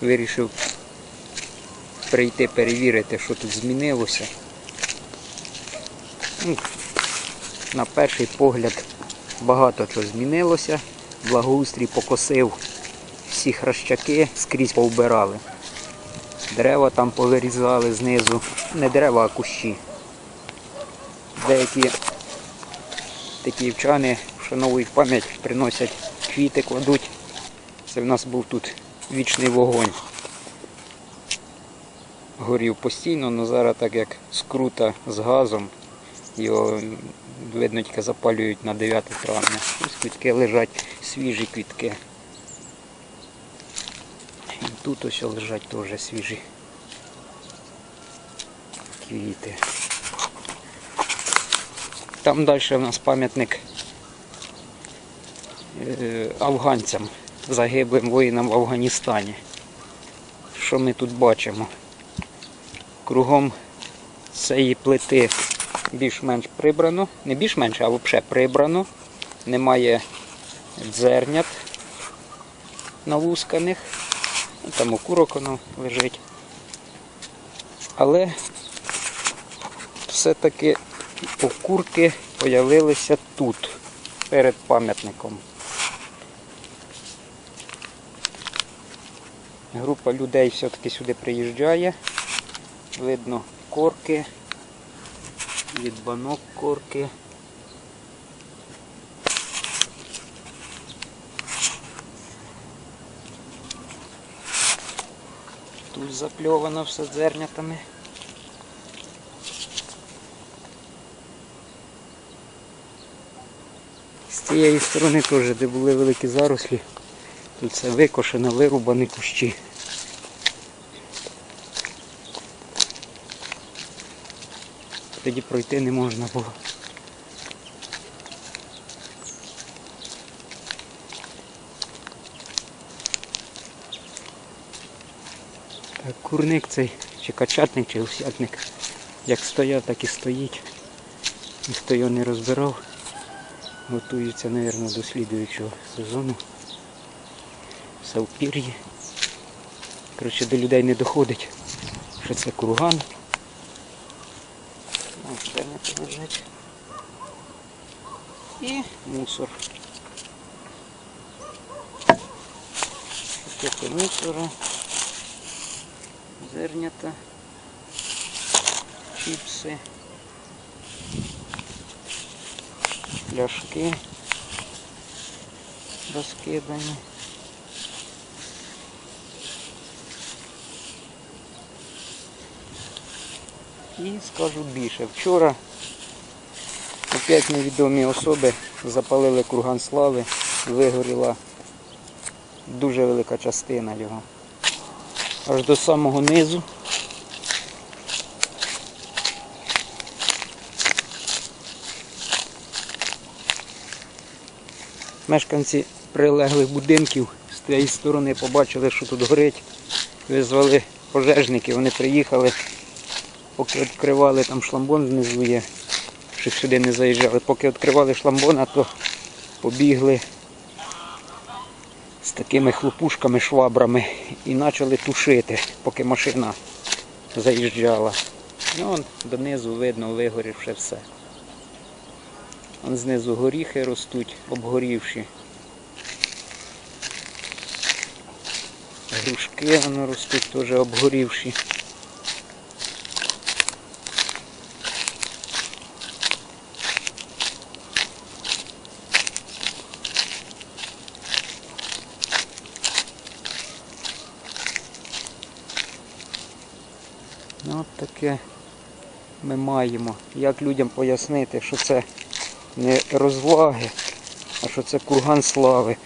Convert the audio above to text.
вирішив прийти перевірити, що тут змінилося. Ну, на перший погляд багато чого змінилося. Благоустрій покосив всі хращаки, скрізь повбирали. Дерева там повирізали знизу. Не дерева, а кущі. Деякі такі вчани вшановують пам'ять, приносять квіти, кладуть. Це в нас був тут вічний вогонь. Горів постійно, але зараз так як скрута з газом, його видно тільки запалюють на 9 травня. Ось квітки лежать, свіжі квітки. І тут ось лежать теж свіжі квіти. Там далі в нас пам'ятник е, афганцям, загиблим воїнам в Афганістані. Що ми тут бачимо? Кругом цієї плити більш-менш прибрано, не більш-менш, а взагалі прибрано. Немає дзернят налусканих. Ну, Там окурок воно лежить. Але все-таки окурки появилися тут, перед пам'ятником. Група людей все-таки сюди приїжджає. Видно корки, від банок корки. Тут запльовано все дзернятами. З цієї сторони теж, де були великі зарослі, тут все викошено, вирубані кущі. Тоді пройти не можна було. Так, курник цей, чи качатник, чи усятник. Як стояв, так і стоїть. Ніхто його не розбирав. Готується, мабуть, до слідуючого сезону. Все в пір'ї. Коротше, до людей не доходить, що це курган. Це не лежить. Мусор. Пакети мусора. Зернята. Чіпси. Пляшки розкидані. І скажу більше. Вчора опять невідомі особи запалили курган слави, вигоріла дуже велика частина його. Аж до самого низу. Мешканці прилеглих будинків з тієї сторони побачили, що тут горить. Визвали пожежники, вони приїхали, поки відкривали там шламбон знизу є, щоб сюди не заїжджали. Поки відкривали шламбона, то побігли з такими хлопушками, швабрами і почали тушити, поки машина заїжджала. Ну, он донизу видно, вигорівши все. Вон знизу горіхи ростуть, обгорівші. Грушки воно ростуть теж обгорівші. Ну, от таке ми маємо. Як людям пояснити, що це не розваги, а що це курган слави.